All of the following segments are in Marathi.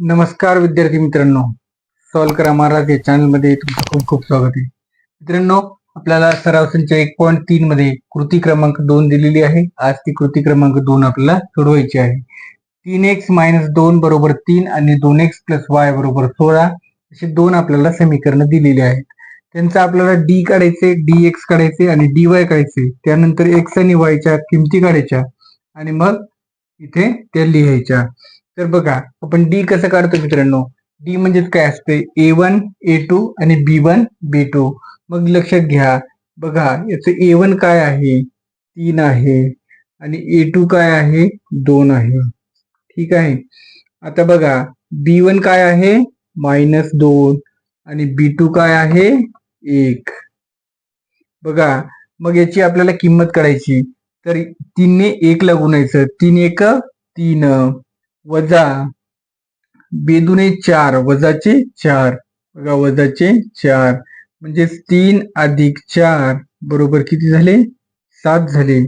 नमस्कार विद्यार्थी मित्रांनो. सॉल्व करा महाराज या चॅनलमध्ये तुमचं खूप खूप स्वागत आहे. मित्रांनो आपल्याला सराव संच एक पॉईंट तीन मध्ये कृती क्रमांक दोन दिलेली आहे. आज ती कृती क्रमांक दोन आपल्याला सोडवायची आहे. तीन एक्स मायनस दोन बरोबर तीन आणि दोन एक्स प्लस वाय बरोबर सोळा असे दोन आपल्याला समीकरण दिलेली आहेत. त्यांचा आपल्याला डी काढायचे डी एक्स काढायचे आणि डी वाय काढायचे. त्यानंतर एक्स आणि वायच्या किमती काढायच्या आणि मग इथे त्या लिहायच्या. तर बघा आपण डी कसं काढतो मित्रांनो? डी म्हणजेच काय असते ए वन ए टू आणि बी वन बी टू मग लक्षात घ्या बघा याचं ए वन काय आहे? तीन आहे. आणि ए टू काय आहे? दोन आहे. ठीक आहे? आता बघा बी वन काय आहे? मायनस दोन. आणि बी टू काय आहे? एक. बघा मग याची आपल्याला किंमत काढायची. तर तीनने एक ला गुणायचं तीन एक तीन. वजा बेदुने चार वजाचे चार. बघा वजाचे चार. म्हणजेच तीन अधिक चार बरोबर किती झाले? सात झाले.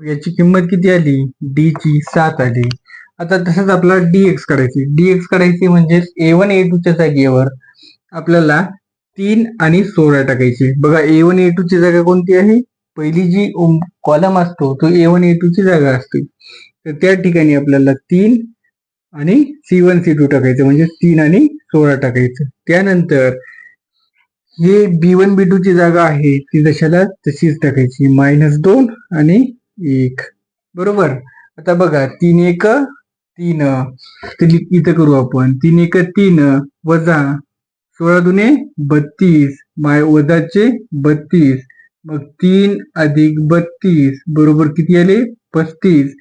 याची किंमत किती आली? डी ची सात आली. आता तसंच आपल्याला डी एक्स काढायची. डी एक्स काढायची म्हणजेच ए वन ए च्या जागेवर आपल्याला तीन आणि सोळा टाकायचे. बघा ए वन ए ची जागा कोणती आहे? पहिली जी कॉलम असतो तो ए वन ए ची जागा असते. तर त्या ठिकाणी आपल्याला तीन आणि सी वन सी टू टाकायचं म्हणजे तीन आणि सोळा टाकायचं. त्यानंतर हे बी वन बी टू ची जागा आहे ती जशाला तशीच टाकायची. मायनस दोन आणि एक. बरोबर? आता बघा तीन एक तीन. इथं करू आपण. तीन एक तीन वजा सोळा दुने बत्तीस. माय वजाचे बत्तीस. मग तीन अधिक बत्तीस. बरोबर किती आले? पस्तीस.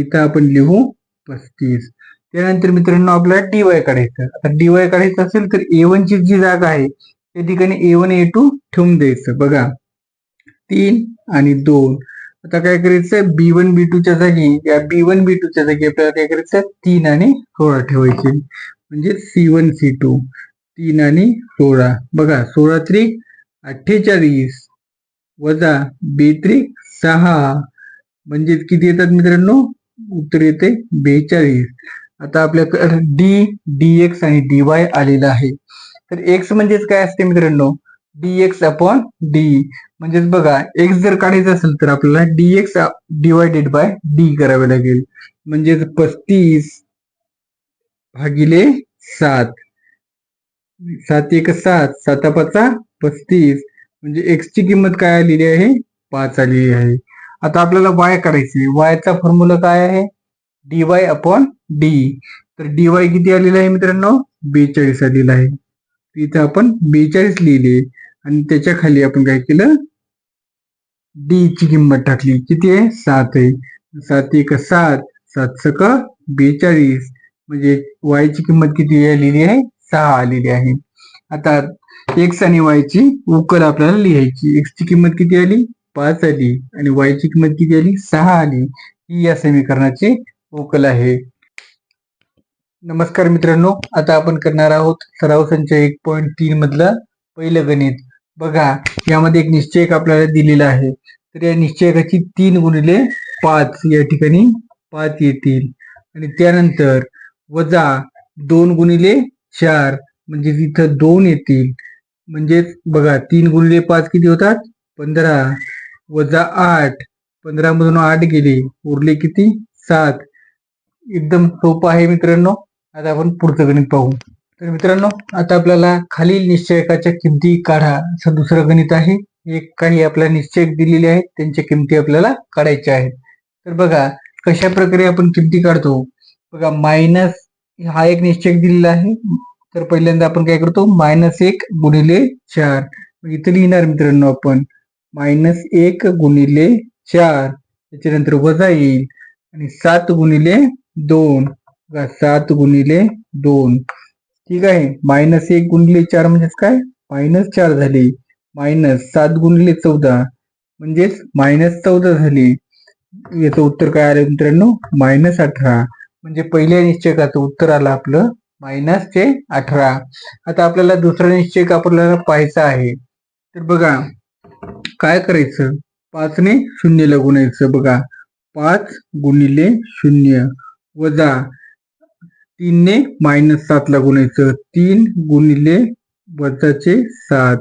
इथं आपण लिहू पस्तीस. त्यानंतर मित्रांनो आपल्याला डीवाय काढायचं. आता डीवाय काढायचं असेल तर ए वन ची जी जागा आहे त्या ठिकाणी ए वन ए टू ठेवून द्यायचं. बघा. तीन आणि दोन. आता काय करायचं बी वन बी च्या जागी या बी वन बी च्या जागी आपल्याला काय करायचं तीन आणि सोळा ठेवायचे. म्हणजे सी वन सी टू तीन आणि सोळा. बघा सोळा त्रिक अठ्ठेचाळीस वजा बे त्रिक सहा. म्हणजे किती येतात मित्रांनो? उत्तर येते बेचाळीस. आता आपल्याकडे डी डी एक्स आणि डी वाय आलेलं आहे. तर एक्स म्हणजेच काय असते मित्रांनो? डी एक्स अपॉन डी म्हणजेच बघा एक्स जर काढायचं असेल तर आपल्याला D X divided by D करावे लागेल. म्हणजेच पस्तीस भागिले सात. सात एक सात साता पाचा पस्तीस. म्हणजे एक्स ची किंमत काय आलेली आहे? पाच आलेली आहे. आता आपल्याला वाय काढायची वायचा फॉर्म्युला काय आहे? डी वाय अपॉन डी तर डी वाय किती आलेला आहे मित्रांनो? बेचाळीस आलेला आहे. इथे आपण बेचाळीस लिहिले. आणि त्याच्याखाली आपण काय केलं? डी ची किंमत टाकली. किती आहे? सात आहे. सात एक सात. सात सक बेचाळीस. म्हणजे वाय ची किंमत किती आलेली आहे? सहा आलेली आहे. आता एक्स आणि वाय ची उकल आपल्याला लिहायची. एक्स ची किंमत किती आली? पाच आली. आणि वाय ची किंमत किती आली? सहा आली. ही या समीकरणाची वोकल आहे. नमस्कार मित्रांनो आता आपण करणार आहोत सराव संच एक पॉईंट तीन मधलं पहिलं गणित. बघा यामध्ये एक निश्चयक आपल्याला दिलेला आहे. तर या निश्चयकाची तीन गुणिले पाच या ठिकाणी पाच येतील. आणि त्यानंतर वजा दोन गुणिले चार म्हणजे तिथं दोन येतील. म्हणजेच बघा तीन गुणिले पाच किती होतात? पंधरा. वजा आठ. पंधरा मधून आठ गेले. उरले किती? सात. एकदम सोपं आहे मित्रांनो. आता आपण पुढचं गणित पाहू. तर मित्रांनो आता आपल्याला खालील निश्चयकाच्या किमती काढा. असं दुसरं गणित आहे. एक काही आपल्याला निश्चयक दिलेले आहेत त्यांच्या किमती आपल्याला काढायच्या आहेत. तर बघा कशा प्रकारे आपण किमती काढतो? बघा मायनस हा एक निश्चयक दिलेला आहे. तर पहिल्यांदा आपण काय करतो? मायनस एक गुणिले चार. इथं लिहिणार मित्रांनो आपण. मायनस एक गुणिले चार. त्याच्यानंतर वजा येईल. आणि सात गुणिले दोन सात गुणिले दोन. ठीक आहे? मायनस एक गुणिले चार म्हणजेच काय? मायनस चार झाली. मायनस सात गुणिले चौदा म्हणजेच मायनस चौदा झाली. याचं उत्तर काय आलं मित्रांनो? मायनस अठरा. म्हणजे पहिल्या निश्चयकाचं उत्तर आलं आपलं मायनस चे अठरा. आता आपल्याला दुसरा निश्चयक आपल्याला पाहायचा आहे. तर बघा काय करायचं? पाचने शून्यला गुणायचं. बघा पाच गुणिले शून्य. वजा तीनने मायनस सातला गुणायचं तीन गुणिले वजाचे सात.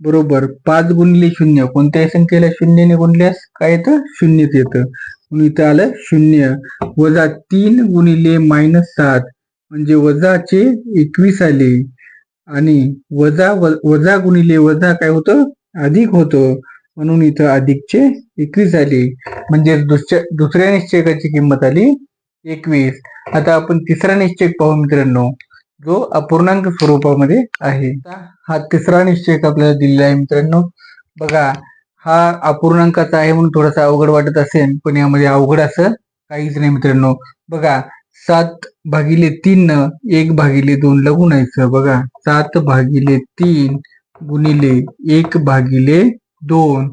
बरोबर पाच गुणिले शून्य. कोणत्याही संख्येला शून्यने गुणल्यास काय येतं? शून्यच येतं. म्हणून इथं आलं शून्य. वजा तीन गुणिले मायनस सात. म्हणजे वजाचे एकवीस आले. आणि वजा वजा गुणिले वजा काय होतं? अधिक होतं. म्हणून इथं अधिकचे एकवीस आले. म्हणजे दुसऱ्या दुसऱ्या निश्चयकाची किंमत आली एकवीस. आता आपण तिसरा निश्चय पाहू मित्रांनो. जो अपूर्णांक स्वरूपामध्ये आहे. हा तिसरा निश्चय आपल्याला दिलेला आहे मित्रांनो. बघा हा अपूर्णांकाचा आहे म्हणून थोडासा अवघड वाटत असेल पण यामध्ये अवघड असं काहीच नाही मित्रांनो. बघा सात भागिले तीन न एक भागिले दोन ला गुणायचं बघा सात भागिले तीन गुणिले एक भागिले दोन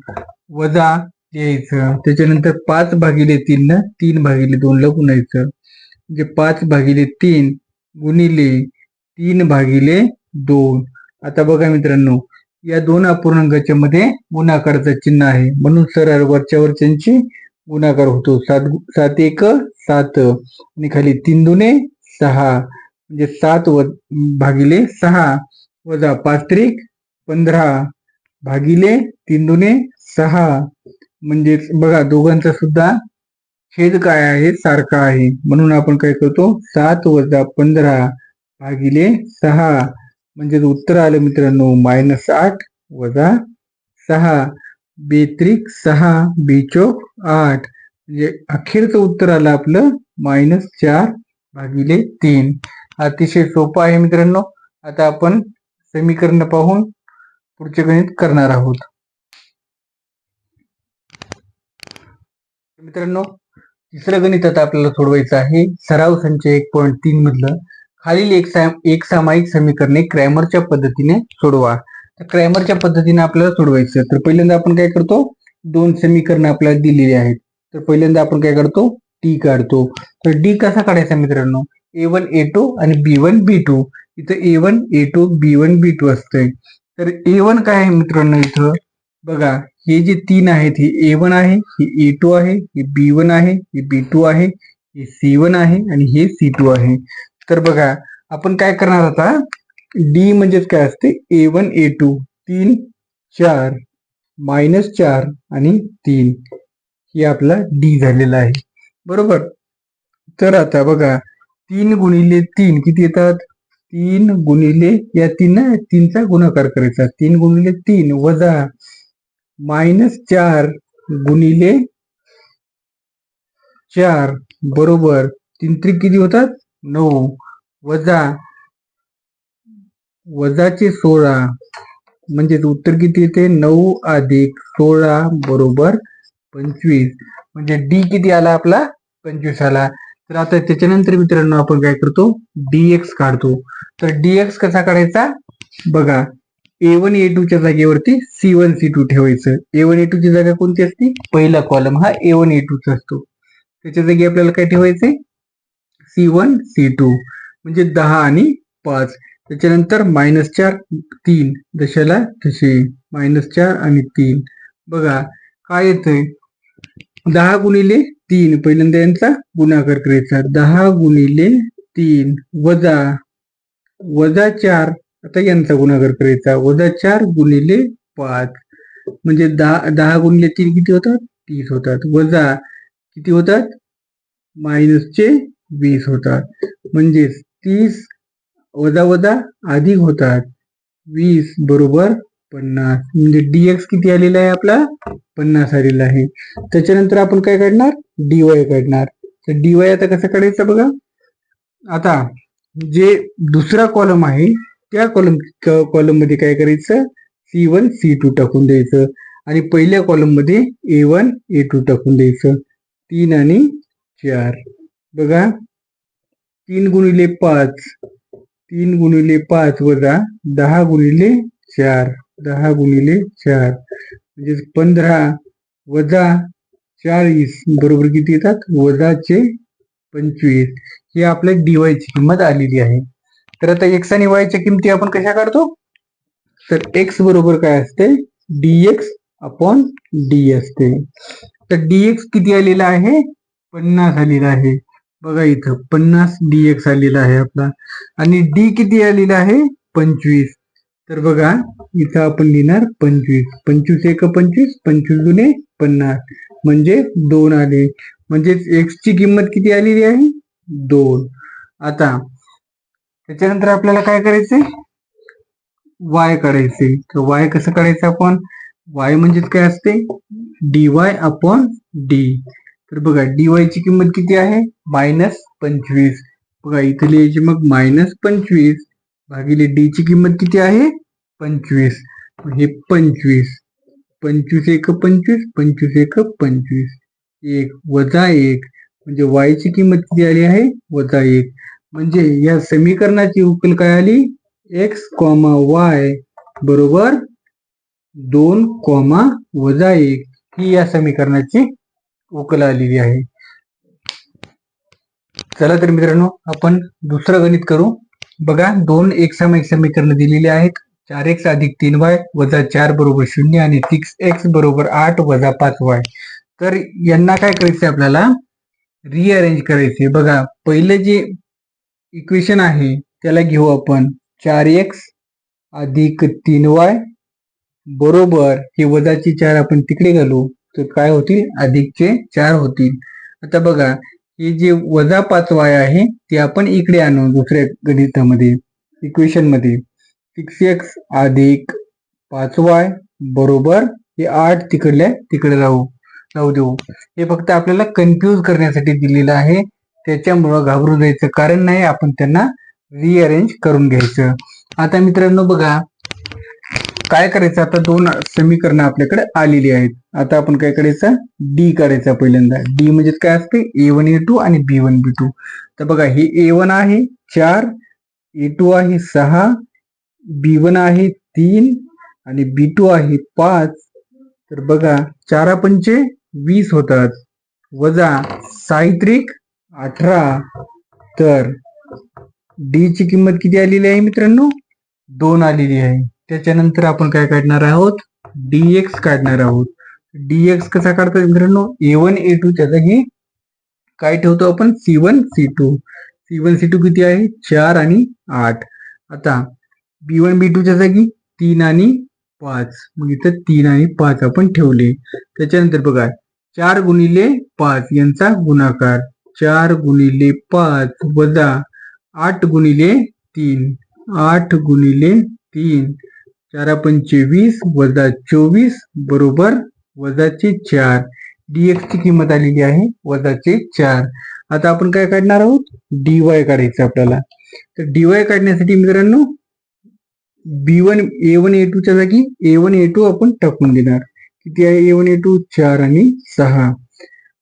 वजा यायचं. त्याच्यानंतर पाच भागिले तीन ना तीन भागिले दोन ला गुणायचं म्हणजे पाच भागिले तीन गुणिले तीन भागिले दोन. आता बघा मित्रांनो या दोन अपूर्णांकाच्या मध्ये गुणाकाराचं चिन्ह आहे. म्हणून सरळ वरच्या वरच्यांची गुणाकार होतो. सात सात एक सात. आणि खाली तीन दुने सहा. म्हणजे सात व भागिले सहा वजा पाच त्रिक पंधरा. भागिले तीन दोने सहा. म्हणजेच बघा दोघांचा सुद्धा छेद काय आहे? सारखा आहे. म्हणून आपण काय करतो? सात वजा पंधरा भागिले सहा. म्हणजेच उत्तर आलं मित्रांनो मायनस आठ वजा सहा. बेत्रिक सहा बेचोक आठ. म्हणजे अखेरचं उत्तर आलं आपलं मायनस चार भागिले तीन. अतिशय सोपं आहे मित्रांनो. आता आपण समीकरण पाहून पुढचे गणित करणार आहोत. मित्रांनो तिसरं गणित आता आपल्याला सोडवायचं आहे. सराव संच एक पॉईंट तीन मधलं. खालील एक साम एक सामायिक समीकरणे क्रॅमरच्या पद्धतीने सोडवा. तर क्रॅमरच्या पद्धतीने आपल्याला सोडवायचं. तर पहिल्यांदा आपण काय करतो? दोन समीकरण आपल्याला दिलेली आहेत. तर पहिल्यांदा आपण काय करतो? टी काढतो. तर डी कसा काढायचा मित्रांनो? ए वन ए टू आणि बी वन बी टू इथं A one A two B one B two असतंय. तर ए वन काय आहे मित्रांनो इथं? बघा हे जे तीन आहेत हे ए वन आहे हे ए टू आहे हे बी वन आहे हे बी टू आहे हे सी वन आहे आणि हे सी टू आहे. तर बघा आपण काय करणार आता? डी म्हणजेच काय असते? ए वन ए टू तीन चार मायनस चार आणि तीन. हे आपला डी झालेला आहे. बरोबर? तर आता बघा तीन गुणिले तीन किती येतात? तीन गुणिले या तीन तीनचा गुणाकार करायचा. तीन गुणिले तीन वजा मायनस चार गुणिले चार बरोबर तीन त्रिक किती होतात? नऊ. वजा वजाचे सोळा. म्हणजे उत्तर किती येते? नऊ अधिक सोळा बरोबर पंचवीस. म्हणजे डी किती आला आपला? पंचवीस आला. तर आता त्याच्यानंतर मित्रांनो आपण काय करतो? डी एक्स काढतो. तर डीएक्स कसा काढायचा? बघा. ए वन ए टू च्या जागेवरती सी वन सी टू ठेवायचं. ए वन ए टू ची जागा कोणती असते? पहिला कॉलम हा ए वन ए टू चा असतो. त्याच्या जागी आपल्याला काय ठेवायचंय? सी वन सी टू म्हणजे दहा आणि पाच. त्याच्यानंतर मायनस चार तीन. दशाला तसे मायनस चार आणि तीन. बघा काय येतंय? दहा गुणिले तीन. पहिल्यांदा यांचा गुणाकार करायचा. दहा गुणिले तीन. वजा वजा चार. आता यांचा गुणाकार करायचा. वजा चार गुणिले पाच. म्हणजे दहा दहा गुणिले तीन किती होतात? तीस होतात. वजा किती होतात? मायनसचे वीस होतात. म्हणजेच तीस वजा वजा अधिक होतात. वीस बरोबर पन्नास. म्हणजे डीएक्स किती आलेला आहे आपला? पन्नास आलेला आहे. त्याच्यानंतर आपण काय काढणार? डीवाय काढणार. तर डीवाय आता कसं काढायचं बघा? आता जे दुसरा कॉलम आहे त्या कॉलम कॉलममध्ये काय करायचं? सी वन सी टू टाकून द्यायचं. आणि पहिल्या कॉलममध्ये ए वन ए टू टाकून द्यायचं. तीन आणि चार. बघा. तीन गुणिले पाच. तीन गुणिले पाच वजा दहा गुणिले चार. दहा गुणिले चार. म्हणजे पंधरा वजा चाळीस. बरोबर किती येतात? वजाचे पंचवीस. ही आपल्या डीवायची किंमत आलेली आहे. तर आता एक्स आणि वायच्या किमती आपण कशा काढतो? तर एक्स बरोबर काय असते? डीएक्स अपॉन डी असते तर डीएक्स किती आलेला आहे? पन्नास आलेला आहे. बघा इथं पन्नास डी एक्स आलेला आहे आपला. आणि डी किती आलेला आहे? पंचवीस. तर बघा इथं आपण लिहिणार पंचवीस. पंचवीस एक पंचवीस पंचवीस गुणे पन्नास. म्हणजे दोन आले. म्हणजेच एक्स ची किंमत किती आलेली आहे? दोन. आता त्याच्यानंतर आपल्याला काय करायचंय? वाय काढायचे तर वाय कसं काढायचं आपण? वाय म्हणजेच काय असते? डी वाय अपॉन डी तर बघा डी वाय ची किंमत किती आहे? मायनस पंचवीस. बघा इथे लिहायची मग मायनस पंचवीस भागिले डी ची किंमत किती आहे? पंचवीस. हे पंचवीस. पंचवीस एक पंचवीस पंचवीस एक पंचवीस. एक वजा एक. म्हणजे वाय ची किंमत किती आली आहे? वजा एक. म्हणजे या समीकरणाची उकल काय आली? एक्स कॉमा वाय बरोबर दोन कॉमा वजा एक ही या समीकरणाची उकल आलेली आहे. चला तर मित्रांनो आपण दुसरं गणित करू. बघा दोन एक समीकरण दिलेली आहेत. चार एक्स अधिक तीन वाय वजा चार बरोबर शून्य आणि सिक्स एक्स बरोबर आठ वजा पाच वाय. तर यांना काय करायचं आपल्याला? रिअरेंज करायचे बघा पहिलं जे इक्वेशन आहे त्याला घेऊ आपण. चार एक्स अधिक तीन वाय बरोबर हे वजाचे चार आपण तिकडे घालू तर काय होतील? अधिकचे चार होतील. आता बघा हे जे वजा पाच वाय आहे ते आपण इकडे आणू दुसऱ्या गणितामध्ये इक्वेशनमध्ये सिक्स एक्स अधिक पाच वाय बरोबर हे आठ तिकडल्या तिकडे राहू राहू देऊ. हे फक्त आपल्याला कन्फ्यूज करण्यासाठी दिलेलं आहे. त्याच्यामुळं घाबरू जायचं कारण नाही आपण त्यांना रिअरेंज करून घ्यायचं. आता मित्रांनो बघा काय करायचं? आता दोन समीकरणं आपल्याकडे आलेली आहेत. आता आपण काय करायचं? डी करायचा पहिल्यांदा. डी म्हणजे काय असते? ए वन ए टू आणि बी वन बी टू तर बघा हे ए वन आहे चार. ए टू आहे सहा. बी वन आहे तीन. आणि बी टू आहे पाच. तर बघा चारा पंचे वीस होतात. वजा साहित्रिक अठरा तर डी ची किंमत किती आलेली आहे मित्रांनो? दोन आलेली आहे. त्याच्यानंतर आपण काय काढणार आहोत? डीएक्स काढणार आहोत. डीएक्स कसा काढतो मित्रांनो? ए वन ए टू त्या जागी काय ठेवतो आपण? C one C two C one C two किती आहे? चार आणि आठ. आता बी वन बी टूच्या जागी तीन आणि पाच. मग इथं तीन आणि पाच आपण ठेवले. त्याच्यानंतर बघा चार गुणिले पाच यांचा गुणाकार. चार गुणिले पाच वजा आठ गुणिले तीन. आठ गुणिले तीन. चारा पंचे वीस वजा चोवीस बरोबर वजाचे चार. डीएक्स ची किंमत आलेली आहे वजाचे चार. आता आपण काय काढणार आहोत? डीवाय काढायचं आपल्याला. तर डीवाय काढण्यासाठी मित्रांनो बी वन ए वन ए टूच्या जागी ए वन ए टू आपण टाकून देणार. किती आहे? ए वन ए टू चार आणि सहा.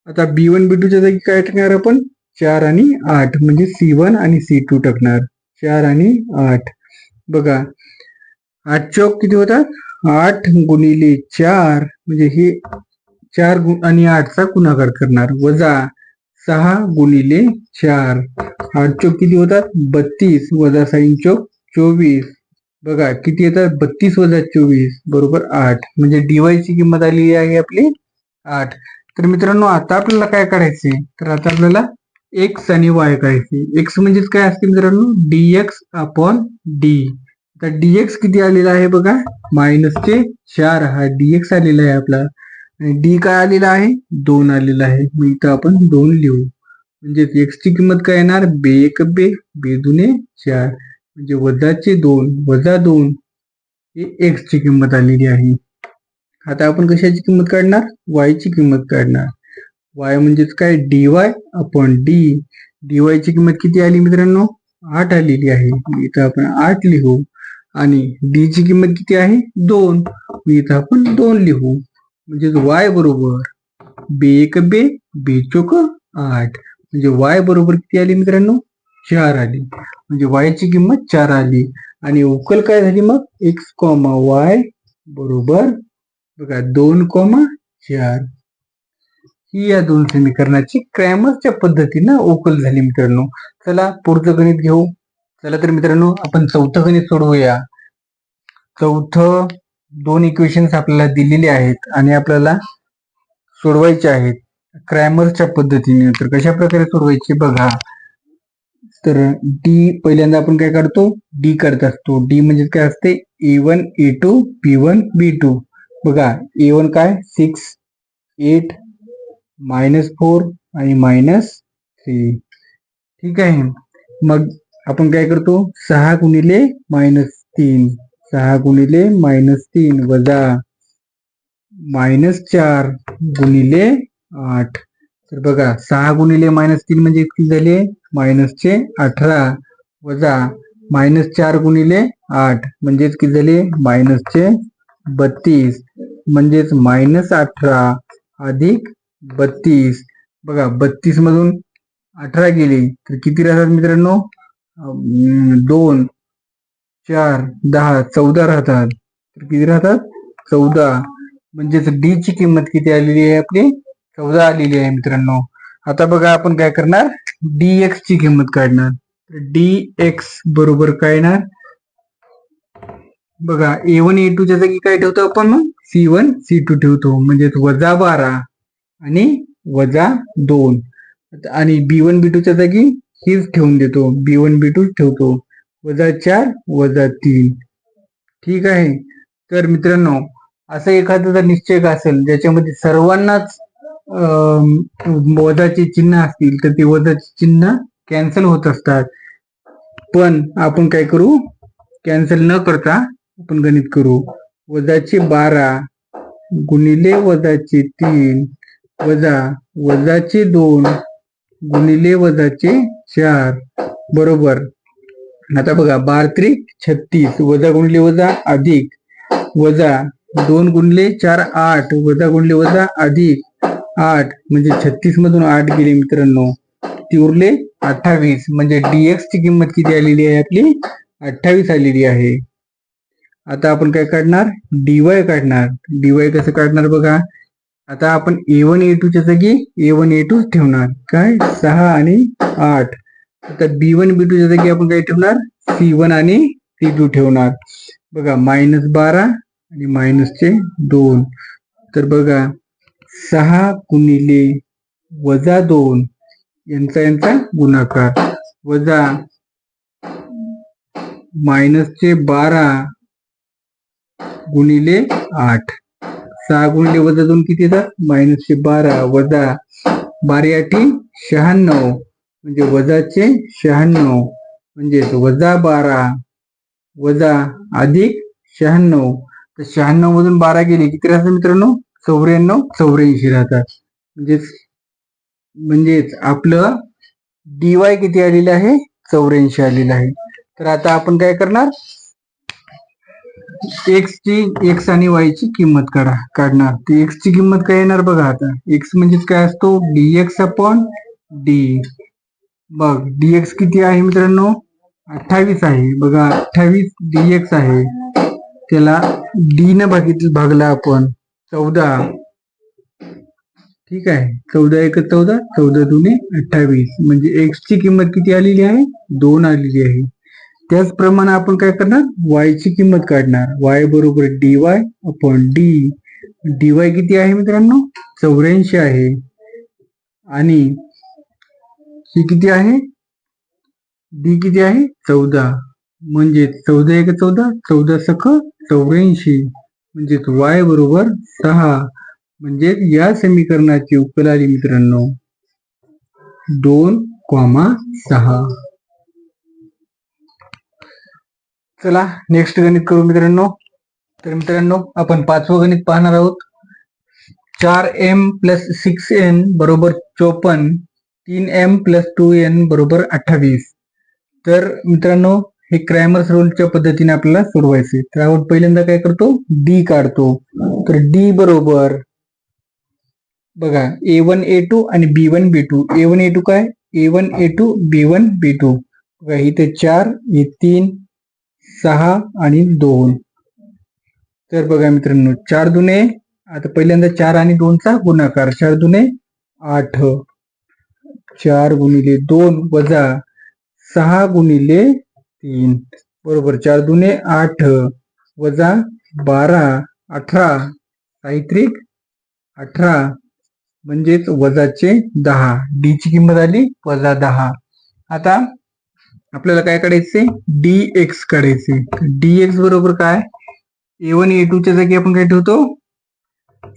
आता बी वन बी टूच्या जागी काय टाकणार आपण? चार आणि आठ. म्हणजे सी वन आणि सी टू टाकणार. चार आणि आठ. बघा. आठ चौक किती होतात आठ गुणिले चार. म्हणजे हे चार गु आणि आठचा गुणाकार करणार. वजा सहा गुणिले चार. आठ चौक किती होतात बत्तीस. वजा साईन चौक चोवीस. बघा किती येतात? बत्तीस वजा चोवीस. बरोबर आठ. म्हणजे डीवायची किंमत आलेली आहे आपली आठ. तर मित्रांनो आता आपल्याला काय करायचे तर आता आपल्याला एक्स आणि वाय करायचे एक्स म्हणजेच काय असते मित्रांनो? डीएक्स अपॉन डी आता डीएक्स किती आलेला आहे बघा? मायनसचे चार. हा डीएक्स आलेला आहे आपला. आणि डी काय आलेला आहे? दोन आलेला आहे. मग इथं आपण दोन लिहू. म्हणजे एक्सची किंमत काय येणार? बे एक बे. बे दुने चार. म्हणजे वजाचे दोन. वजा दोन हे एक्सची किंमत आलेली आहे. आता आपण कशाची किंमत काढणार? वायची किंमत काढणार. वाय म्हणजेच काय? D Y upon D D Y ची किंमत किती आली मित्रांनो? आठ आलेली आहे. इथं आपण आठ लिहू. आणि डी ची किंमत किती आहे? दोन. इथं आपण दोन लिहू. म्हणजेच वाय बरोबर बे एक बे बे चोक आठ. म्हणजे वाय बरोबर किती आली मित्रांनो? चार आली. म्हणजे वायची किंमत चार आली. आणि उकल काय झाली मग? एक्स कॉमा वाय बरोबर बघा दोन कोमा चार. ही या दोन समीकरणाची क्रॅमरच्या पद्धतीनं उकल झाली मित्रांनो. चला पुढचं गणित घेऊ. चला तर मित्रांनो आपण चौथं गणित सोडवूया. चौथं दोन इक्वेशन्स आपल्याला दिलेले आहेत आणि आपल्याला सोडवायचे आहेत. क्रॅमरच्या पद्धतीने तर कशा प्रकारे सोडवायचे बघा. तर डी पहिल्यांदा आपण काय करतो डी करत असतो. डी म्हणजे काय असते? A one A two B one B two बघा ए वन काय? सिक्स एट मायनस फोर आणि मायनस थ्री ठीक आहे. मग आपण काय करतो? सहा गुणिले मायनस तीन. सहा गुणिले मायनस तीन वजा मायनस चार गुणिले आठ. तर बघा सहा गुणिले मायनस तीन म्हणजे किती झाले? मायनसचे अठरा वजा मायनस चार गुणिले आठ. म्हणजेच किती झाले? मायनसचे बत्तीस म्हणजेच मायनस अठरा अधिक बत्तीस. बघा बत्तीस मधून अठरा गेली तर किती राहतात मित्रांनो? दोन चार दहा चौदा राहतात. तर किती राहतात? चौदा. म्हणजेच डी ची किंमत किती आलेली आहे आपली? चौदा आलेली आहे मित्रांनो. आता बघा आपण काय करणार? डी एक्स ची किंमत काढणार. डी एक्स बरोबर काय येणार? बघा ए वन ए टूच्या जागी काय ठेवतो आपण मग? सी वन सी टू ठेवतो. म्हणजे वजा बारा आणि वजा दोन. आणि बी वन बी टूच्या जागी हीच ठेवून देतो. बी वन बी टू ठेवतो. वजा चार वजा तीन. ठीक आहे? तर मित्रांनो असं एखादा जर निश्चय असेल ज्याच्यामध्ये सर्वांनाच वजाचे चिन्ह असतील तर ते वजाचे चिन्ह कॅन्सल होत असतात. पण आपण काय करू? कॅन्सल न करता आपण गणित करू. वजाचे बारा गुणिले वजाचे तीन वजा वजाचे दोन गुणिले वजाचे चार. बरोबर? आता बघा बार त्रिक छत्तीस. वजा गुणले वजा अधिक. वजा दोन गुणले चार आठ. वजा गुणले वजा अधिक आठ. म्हणजे छत्तीस मधून आठ गेले मित्रांनो. ती उरले अठ्ठावीस. म्हणजे डीएक्स ची किंमत किती आलेली आहे आपली? अठ्ठावीस आलेली आहे. आता आपण काय काढणार? डीवाय काढणार. डीवाय कसं काढणार बघा. आता आपण ए वन ए टूच्या जागी ए वन ए टू ठेवणार. काय? सहा आणि आठ. आता बी वन बी टूच्या जागी आपण काय ठेवणार? सी वन आणि सी टू ठेवणार. बघा मायनस बारा आणि मायनसचे दोन. तर बघा सहा गुणिले वजा दोन. यांचा यांचा गुणाकार. वजा मायनसचे बारा गुणिले आठ. सहा गुणिले वजा दोन किती येतात? मायनसचे बारा वजा बारा आठी शहाण्णव. म्हणजे वजाचे शहाण्णव. म्हणजेच वजा बारा वजा अधिक शहाण्णव. तर शहाण्णव मधून बारा गेले किती राहतात मित्रांनो? चौऱ्याण्णव चौऱ्याऐंशी राहतात. म्हणजेच म्हणजेच आपलं डीवाय किती आलेलं आहे? चौऱ्याऐंशी आलेलं आहे. तर आता आपण काय करणार? एक्स ची एक्स आणि वाय ची किंमत काढा काढणार. ती एक्स ची किंमत काय येणार बघा आता. एक्स म्हणजेच काय असतो? डीएक्स अपॉन डी बघ डीएक्स किती आहे मित्रांनो? अठ्ठावीस आहे. बघा अठ्ठावीस डीएक्स आहे. त्याला डी न भागितलं भागला आपण. चौदा. ठीक आहे. चौदा एक चौदा चौदा दुने अठ्ठावीस. म्हणजे एक्स ची किंमत किती आलेली आहे? दोन आलेली आहे. त्याचप्रमाणे आपण काय करणार? वाय ची किंमत काढणार. वाय बरोबर D Y upon D D Y किती आहे मित्रांनो? चौऱ्याऐंशी आहे. आणि ही किती आहे? डी किती आहे? चौदा. म्हणजे चौदा एक चौदा चौदा सख चौऱ्याऐंशी. म्हणजेच वाय बरोबर सहा. म्हणजे या समीकरणाची उकल आली मित्रांनो. दोन कॉमा सहा. चला नेक्स्ट गणित करू मित्रांनो. तर मित्रांनो आपण पाचवं गणित पाहणार आहोत. चार एम प्लस सिक्स एन बरोबर चोपन्न तीन एम प्लस टू एन बरोबर अठ्ठावीस. तर मित्रांनो हे क्रॅमर्स रूलच्या पद्धतीने आपल्याला सोडवायचे तर आपण पहिल्यांदा काय करतो? डी काढतो. तर डी बरोबर बघा ए वन ए टू आणि B one B two A one A two काय? A one A two B one B two बघा इथे चार हे तीन सहा आणि दोन. तर बघा मित्रांनो चार दुने आता पहिल्यांदा चार आणि दोनचा गुणाकार. चार दुने आठ. चार गुणिले दोन वजा सहा गुणिले तीन. बरोबर चार दुने आठ. वजा बारा अठरा. साहित्रिक अठरा. म्हणजेच वजाचे दहा. डी ची किंमत आली वजा दहा. आता आपल्याला काय काढायचे डी एक्स काढायचे डी एक्स बरोबर काय? ए वन ए टू च्या जागी आपण काय ठेवतो?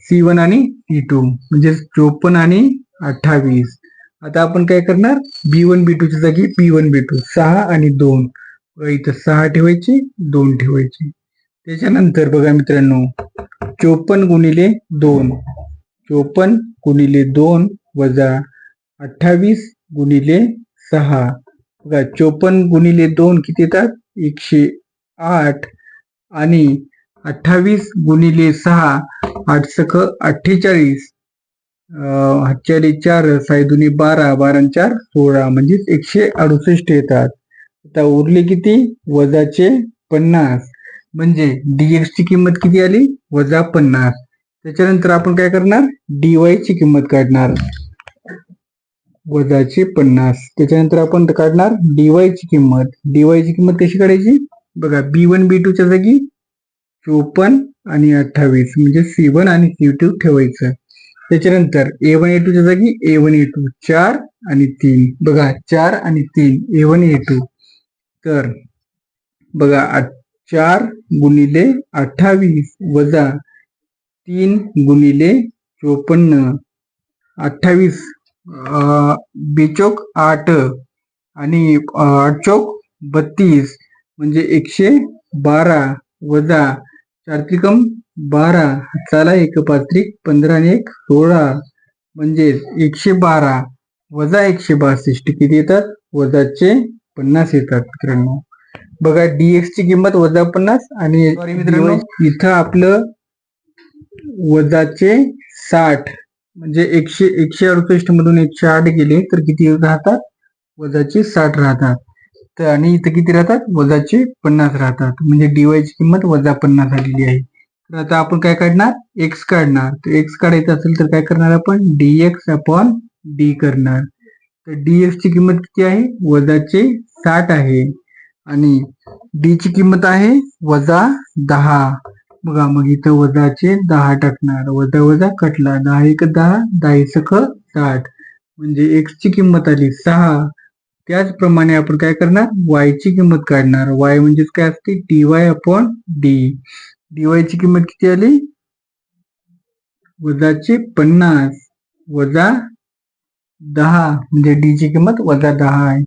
सी वन आणि e सी टू म्हणजे चोपन्न आणि अठ्ठावीस. आता आपण काय करणार? बी वन बी टू च्या जागी बी वन बी टू सहा आणि दोन. इथं सहा ठेवायचे दोन ठेवायचे. त्याच्यानंतर बघा मित्रांनो चोपन्न गुणिले दोन. चोपन्न गुणिले दोन वजा अठ्ठावीस गुणिले सहा. बघा चोपन्न गुणिले दोन किती येतात? एकशे आठ. आणि अठ्ठावीस गुणिले सहा आठ सख अठ्ठेचाळीस चाळीस चार साई दुनी बारा बारा चार सोळा म्हणजेच एकशे अडुसष्ट येतात. आता उरले किती? वजाचे पन्नास. म्हणजे डीएक्स ची किंमत किती आली? वजा पन्नास. त्याच्यानंतर आपण काय करणार? डी ची किंमत काढणार. वजाचे पन्नास. त्याच्यानंतर आपण काढणार dy ची किंमत. dy ची किंमत कशी काढायची? बघा बी वन बी टू च्या जागी चोपन्न आणि अठ्ठावीस. म्हणजे सी वन आणि सी टू ठेवायचं. त्याच्यानंतर ए वन ए टू च्या जागी ए वन ए टू चार आणि तीन. बघा चार आणि तीन. ए वन ए टू तर बघा आठ- चार गुणिले अठ्ठावीस वजा तीन गुणिले चोपन्न. अठ्ठावीस बेचोक आठ आणि अं, आठ चौक बत्तीस म्हणजे एकशे बारा वजा चार त्रिकम बारा चाला एक पाच त्रिक पंधरा आणि एक सोळा म्हणजे एकशे बारा वजा एकशे बासष्ट. किती येतात? वजाचे पन्नास येतात मित्रांनो. बघा डीएक्स ची किंमत वजा पन्नास आणि मित्रांनो. इथं आपलं वजाचे साठ. म्हणजे एकशे एकशे अडुसष्ट मधून एकशे आठ गेले तर किती राहतात? वजाचे साठ राहतात. तर आणि इथं किती राहतात? वजाचे पन्नास राहतात. म्हणजे डीवायची किंमत वजा पन्नास आलेली आहे. तर आता आपण काय काढणार? एक्स काढणार. तर एक्स काढायचं असेल तर काय करणार आपण? डीएक्स अपॉन डी करणार. तर डीएक्स ची किंमत किती आहे? वजाचे साठ आहे. आणि डी ची किंमत आहे? वजा दहा. बघा मग इथं वजाचे दहा टाकणार. वजा वजा कटला. दहा एक दहा दहा सख साठ. म्हणजे एक्स ची किंमत आली सहा. त्याचप्रमाणे आपण काय करणार? वाय ची किंमत काढणार. वाय म्हणजेच काय असते? D Y upon D D ची किंमत किती आली? वजाचे पन्नास. वजा दहा. म्हणजे डी ची किंमत वजा दहा आहे.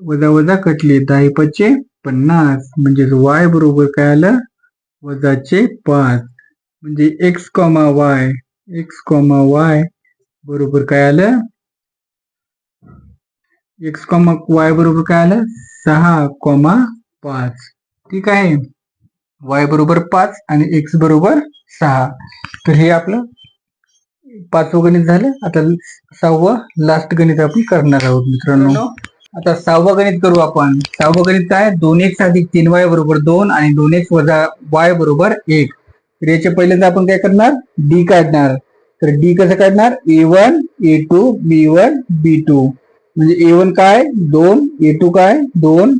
वजा वजा कटले. दहा पचे पन्नास. म्हणजेच वाय बरोबर काय आलं? वजाचे पाच. म्हणजे X comma Y X comma Y बरोबर काय आलं? एक्स कॉमा वाय बरोबर काय आलं? सहा कॉमा पाच. ठीक आहे? वाय बरोबर पाच आणि एक्स बरोबर सहा. तर हे आपलं पाचवं गणित झालं. आता सहावं लास्ट गणित आपण करणार आहोत मित्रांनो आता सहावं गणित करू आपण. सहावं गणित काय? दोन एक्स अधिक तीन वाय बरोबर दोन आणि दोन एक्स वजा वाय बरोबर एक. तर याच्या पहिल्यांदा आपण काय करणार? डी काढणार. तर डी कसं काढणार? A one A two B one B two म्हणजे ए वन काय? दोन ए टू काय? दोन.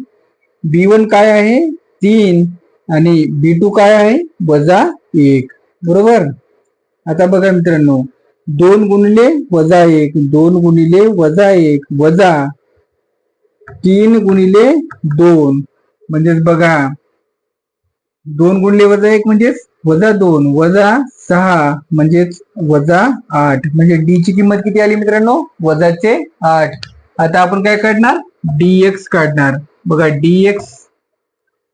बी वन काय आहे? तीन. आणि बी टू काय आहे? वजा एक. बरोबर? आता बघा मित्रांनो. दोन गुणिले वजा एक. दोन गुणिले वजा एक. वजा. तीन गुणिले दोन. म्हणजेच बघा दोन गुणले वजा एक म्हणजेच वजा दोन. वजा सहा म्हणजेच वजा आठ. म्हणजे डी ची किंमत किती आली मित्रांनो? वजाचे आठ. आता आपण काय काढणार? डीएक्स काढणार. बघा डीएक्स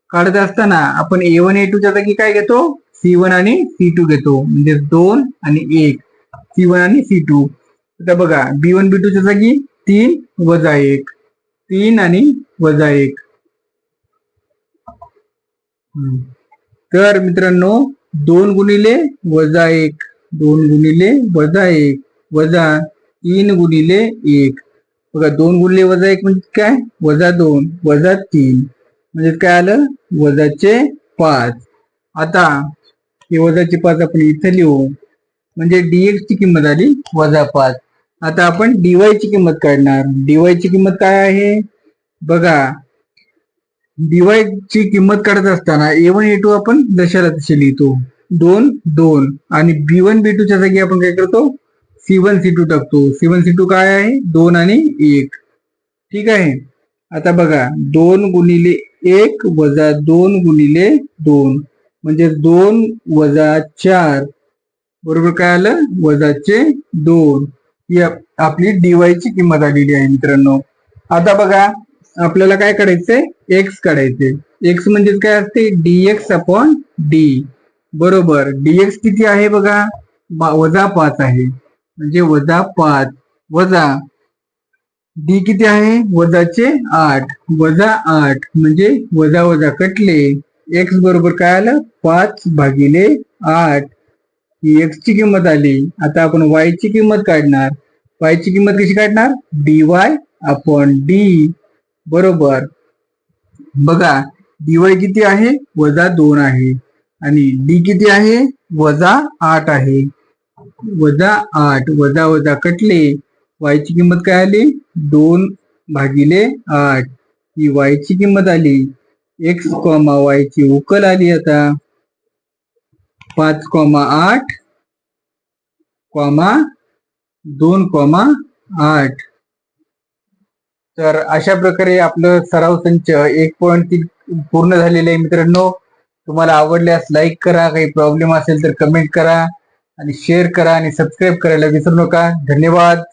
काढत असताना आपण ए वन ए टू च्या जागी काय घेतो? सी वन आणि सी टू घेतो. म्हणजे दोन आणि एक. सी वन आणि सी टू आता बघा बी वन बी टू च्या जागी तीन वजा एक. तीन आणि वजा एक. तर मित्रांनो दोन गुणिले वजा एक. दोन गुणिले वजा एक. वजा तीन गुणिले एक. बघा दोन गुणिले वजा एक म्हणजे काय? वजा दोन वजा तीन. म्हणजे काय आलं? वजाचे पाच. आता हे वजाचे पाच आपण इथं लिहू. म्हणजे डीएक्स ची किंमत आली वजा पाच. आता आपण डीवाय ची किंमत काढणार. डीवाय ची किंमत काय आहे? बघा. डीवाय ची किंमत काढत असताना ए वन ए टू आपण जशाला तसे लिहितो. दोन दोन. आणि बी वन बी टू च्या जागी आपण काय करतो? सी वन सी टू टाकतो. सी वन सी टू काय आहे? दोन आणि एक. ठीक आहे? आता बघा. दोन गुणिले एक वजा दोन गुणिले दोन. म्हणजे दोन वजा चार. बरोबर काय आलं? वजाचे दोन. आपली डीवाय ची किंमत आलेली आहे मित्रांनो. आता बघा आपल्याला काय काढायचंय एक्स काढायचे एक्स म्हणजे काय असते? डीएक्स अपॉन डी बरोबर. डीएक्स किती आहे बघा? वजा पाच आहे. म्हणजे वजा पाच. वजा डी किती आहे? वजाचे आठ. वजा आठ म्हणजे वजा वजा कटले. एक्स बरोबर काय आलं? पाच भागिले आठ. ही एक्स ची किंमत आली आता आपण वाय ची किंमत काढणार. वाय ची किंमत कशी काढणार? डी वाय अपॉन डी बरोबर. बघा डीवाय किती आहे? वजा दोन आहे. आणि डी किती आहे? वजा आठ आहे. वजा आठ वजा वजा कटले. वाय ची किंमत काय आली? दोन भागिले आठ. ही वाय ची किंमत आली. एक्स कॉमा वाय ची उकल आली आता. पाच कॉमा आठ कॉमा दोन कॉमा आठ. तर अशा प्रकारे आपलं सराव संच एक पॉईंट तीन पूर्ण झालेलं आहे मित्रांनो. तुम्हाला आवडल्यास लाईक करा काही प्रॉब्लेम असेल तर कमेंट करा आणि शेअर करा आणि सबस्क्राईब करायला विसरू नका. धन्यवाद.